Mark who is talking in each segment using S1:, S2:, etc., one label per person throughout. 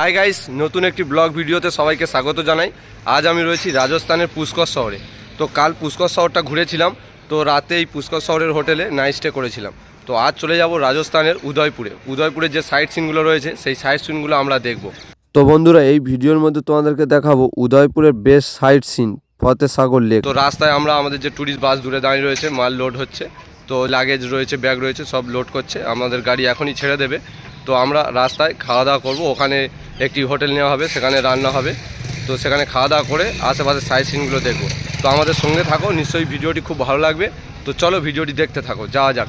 S1: Hi guys নতুন একটি blog ভিডিওতে সবাইকে স্বাগত জানাই। আজ আমি রয়েছি রাজস্থানের পুষ্কর শহরে। তো কাল পুষ্কর শহরটা ঘুরেছিলাম, তো রাতে এই পুষ্কর শহরের হোটেলে নাইট স্টে করেছিলাম। তো আজ চলে যাব রাজস্থানের উদয়পুরে। উদয়পুরের যে সাইট সিনগুলো রয়েছে, সেই সাইট সিনগুলো আমরা দেখব। তো বন্ধুরা, এই ভিডিওর মধ্যে তোমাদেরকে দেখাবো উদয়পুরের বেস্ট সাইট সিন ফতে সাগর লেক তো রাস্তায় আমরা আমাদের যে ট্যুরিস্ট বাস দূরে দাঁড়িয়ে রয়েছে, মাল লোড হচ্ছে। তো লাগেজ রয়েছে ব্যাগ রয়েছে, সব লোড করছে। আমাদের গাড়ি এখনই ছেড়ে দেবে। তো আমরা রাস্তায় খাওয়া দাওয়া করব। ওখানে একটি হোটেল নেওয়া হবে, সেখানে রান্না হবে। তো সেখানে খাওয়া দাওয়া করে আশেপাশে সাইট সিনগুলো দেখব। তো আমাদের সঙ্গে থাকো, নিশ্চয়ই ভিডিওটি খুব ভালো লাগবে। তো চলো ভিডিওটি দেখতে থাকো, যাওয়া যাক।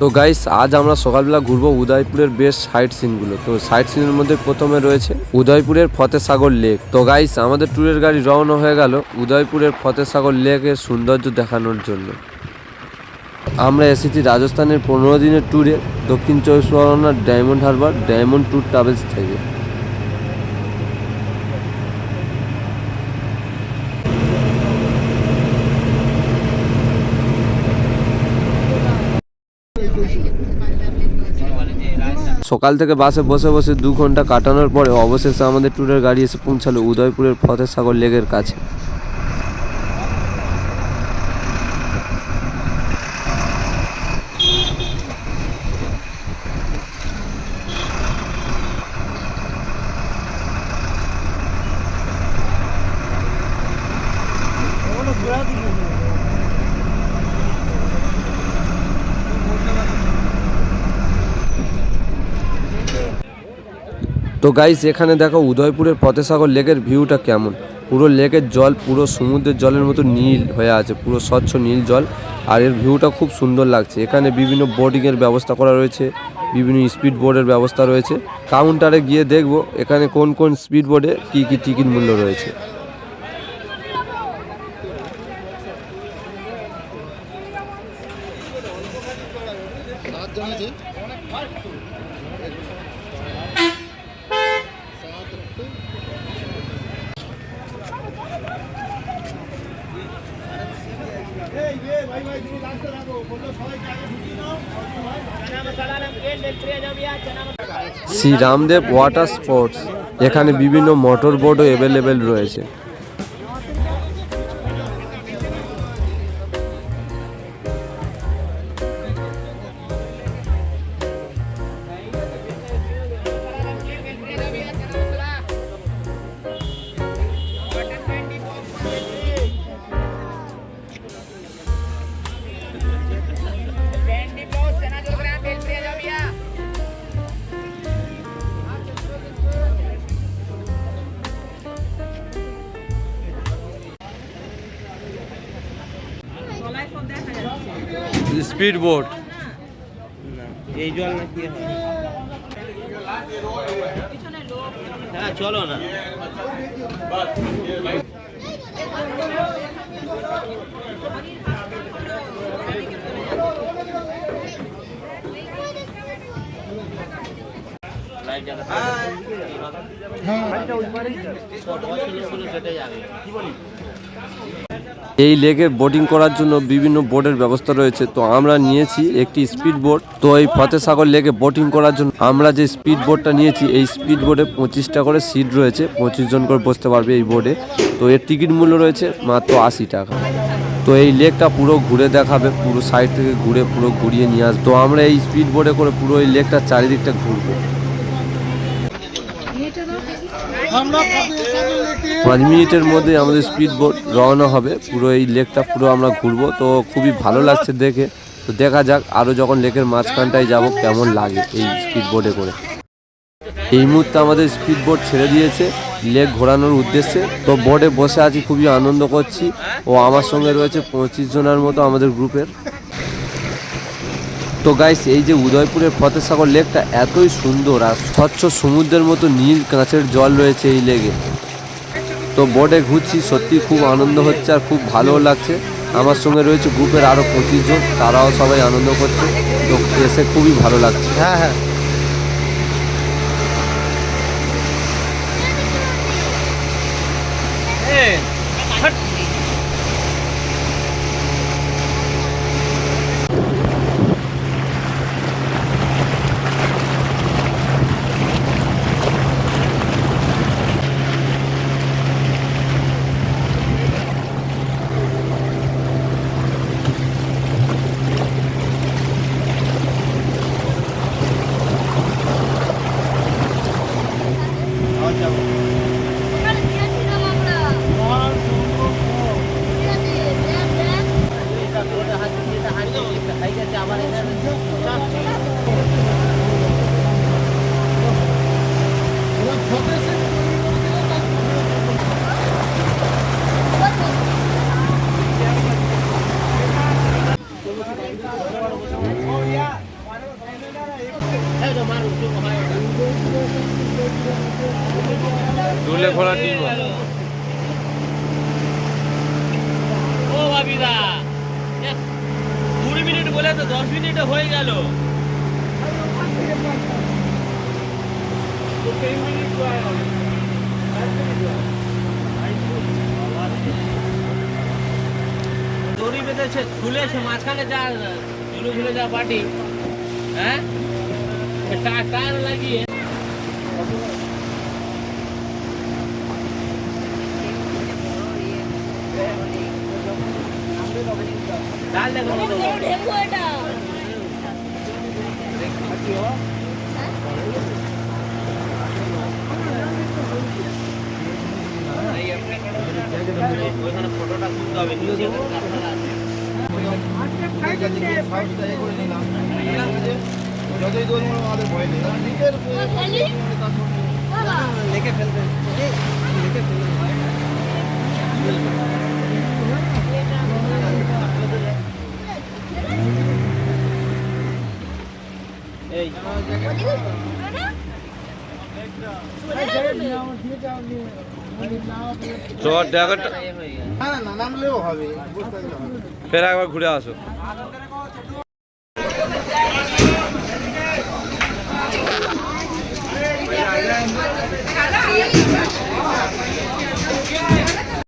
S1: তো গাইস আজ আমরা সকালবেলা ঘুরবো উদয়পুরের বেস্ট সাইট সিনগুলো তো সাইট সিনের মধ্যে প্রথমে রয়েছে উদয়পুরের ফতেসাগর লেক তো গাইস আমাদের ট্যুরের গাড়ি রওনা হয়ে গেল উদয়পুরের ফতেসাগর লেকের সৌন্দর্য দেখানোর জন্য। আমরা এসেছি রাজস্থানের পনেরো দিনের ট্যুরে দক্ষিণ চব্বিশ পরগনার Diamond Harbour Diamond tour travels থেকে। সকাল থেকে বাসে বসে বসে দু ঘণ্টা কাটানোর পরে অবশেষে আমাদের ট্যুরের গাড়ি এসে পৌঁছালো উদয়পুরের ফতেসাগর লেকের কাছে। তো গাইস এখানে দেখো উদয়পুরের পথেসাগর লেকের ভিউটা কেমন? পুরো লেকের জল পুরো সমুদ্রের জলের মতো নীল হয়ে আছে, পুরো স্বচ্ছ নীল জল। আর এর ভিউটা খুব সুন্দর লাগছে। এখানে বিভিন্ন বোর্ডিংয়ের ব্যবস্থা করা রয়েছে, বিভিন্ন স্পিড বোর্ডের ব্যবস্থা রয়েছে। কাউন্টারে গিয়ে দেখব এখানে কোন কোন স্পিড বোর্ডে কী কী টিকিট মূল্য রয়েছে। শ্রী রামদেব ওয়াটার স্পোর্টস এখানে বিভিন্ন মোটর বোর্ডও অ্যাভেলেবেল রয়েছে। স্পিড বোট
S2: এই জল না কি হ্যাঁ চলো না। জ্বালা কেটে যাবে কি বলি
S1: এই লেকে বোটিং করার জন্য বিভিন্ন বোর্ডের ব্যবস্থা রয়েছে। তো আমরা নিয়েছি একটি স্পিড বোট তো এই ফতেসাগর লেকে বোটিং করার জন্য আমরা যে স্পিড বোটটা নিয়েছি, এই স্পিড বোটে পঁচিশটা করে সিট রয়েছে। পঁচিশ জন করে বসতে পারবে এই বোর্ডে তো এর টিকিট মূল্য রয়েছে মাত্র আশি টাকা। তো এই লেকটা পুরো ঘুরে দেখাবে, পুরো সাইড থেকে ঘুরে, পুরো ঘুরিয়ে নিয়ে আসবে। তো আমরা এই স্পিড বোটে করে পুরো এই লেকটার চারিদিকটা ঘুরবো। পাঁচ মিনিটের মধ্যে আমাদের স্পিড বোট রওনা হবে। পুরো এই লেকটা পুরো আমরা ঘুরবো। তো খুবই ভালো লাগছে দেখে। তো দেখা যাক আরও যখন লেকের মাঝখানটায় যাব, কেমন লাগে এই স্পিড বোটে করে। এই মুহূর্তে আমাদের স্পিড বোট ছেড়ে দিয়েছে লেক ঘোরানোর উদ্দেশ্যে। তো বোটে বসে আছি, খুবই আনন্দ করছি। ও আমার সঙ্গে রয়েছে পঁচিশ জনের মতো আমাদের গ্রুপের তো গাইস এই যে উদয়পুরের ফতেসাগর লেকটা এতই সুন্দর আর স্বচ্ছ সমুদ্রের মতো নীল কাঁচের জল রয়েছে এই লেগে তো বোর্ডে ঘুরছি, সত্যি খুব আনন্দ হচ্ছে আর খুব ভালোও লাগছে। আমার সঙ্গে রয়েছে গ্রুপের আরও পঁচিশ জন, তারাও সবাই আনন্দ করছে। তো এসে খুবই ভালো লাগছে। হ্যাঁ হ্যাঁ।
S2: দুলে ভরা ডিম। ও বাবিদা কুড়ি মিনিট বলে তো দশ মিনিট হয়ে গেল। দড়ি বেঁধেছে ঝুলেছে মাঝখানে যা ঝুলে ঝুলে যা পাটি হ্যাঁ? টায়ার লাগিয়ে ফটোটা তুলতে হবে।
S3: যতই দৌড় মারো আমাদের ভয় নেই। নিজের লেখে ফেলবে। লেখে ফেলবে।
S2: এই।
S1: তোমার ড্রাইভারটা
S2: এ হয়ে
S3: পারলে হবে।
S1: ফের একবার ঘুরে আসো।